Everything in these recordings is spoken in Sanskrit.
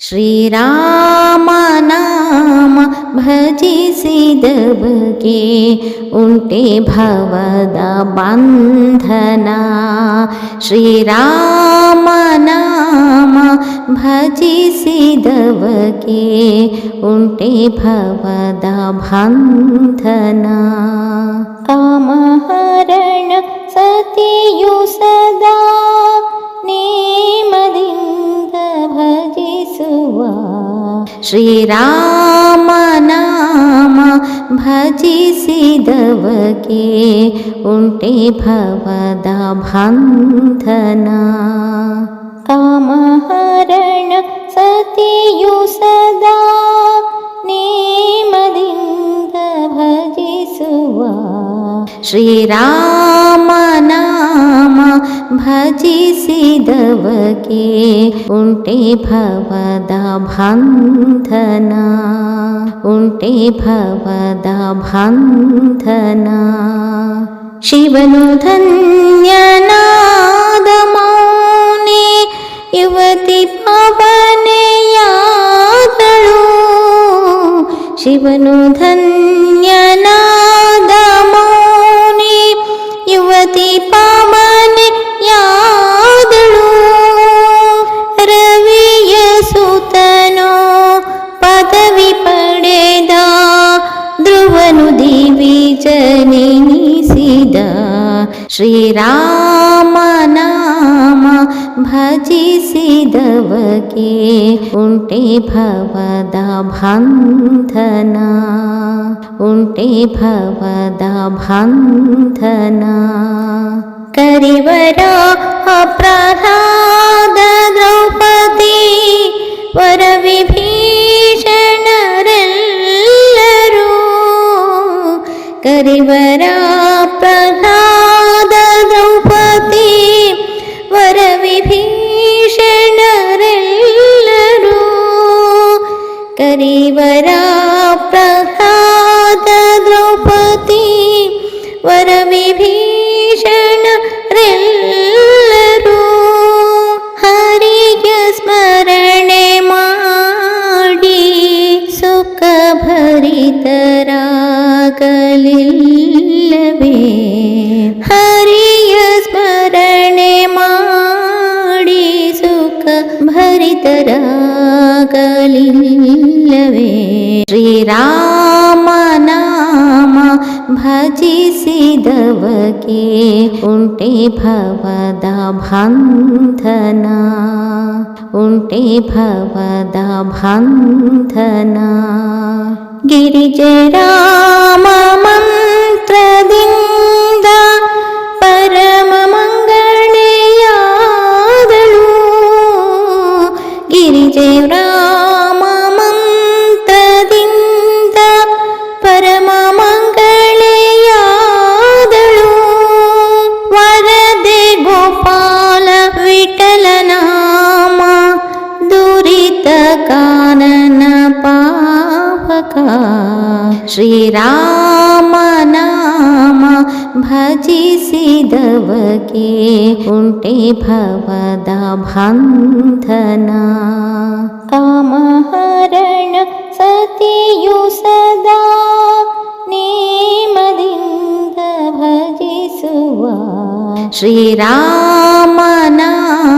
श्रीराम भजि सिद्धे उटे भव बन्धना। श्रीरामनाम भजिधे उटे भवद बन्धना। कामहरण सतियु सदा। श्रीराम नाम भजिसिदवके उटे भवद बन्धना कामहरण सतियु सदा ने भजिसुवा। श्रीराम ಭಜಿಸಿದವಗೆ ಉಂಟೆ ಭವದ ಬಂಧನ ಉಂಟೆ ಭವದ ಬಂಧನ ಶಿವನು ಧನ್ಯನಾದ ಮೌನಿ ಯುವತಿ ಪವನೆಯಾದಳು ಶಿವನು ಧನ್ಯನಾದ श्रीरामनाम भजिसि दव किण्टे भवदा धना उण्टे भवदा बन्धना करिवरा अप्रहाद द्रौपदी परविभीषणरु ी प्रसाद द्रौपदी वरविभीषण विभीषण हरिय स्मरणे माडि सुखभरितरागलिल्लवे। भरि ಭರಿತರಾಗಲಿಲ್ಲವೇ ಶ್ರೀರಾಮನಾಮ ಭಜಿಸಿದವಗೆ ಉಂಟೆ ಭವದ ಬಂಧನ ಉಂಟೆ ಭವದ ಬಂಧನ ಗಿರಿಜರಾಮ कानन पावक श्रीराम भजिसि धे कुण्टी भवदा बन्धना। कामहरण सतियु सदा नेमदिन्द नेमदि श्रीराम नाम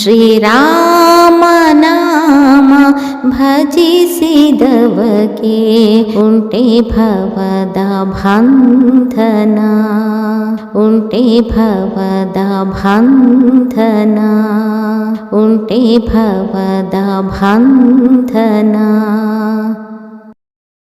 श्रीराम भजिसि दवगके उटे भव बन्धना उण्टे भव बन्धना उण्टे भव बन्धना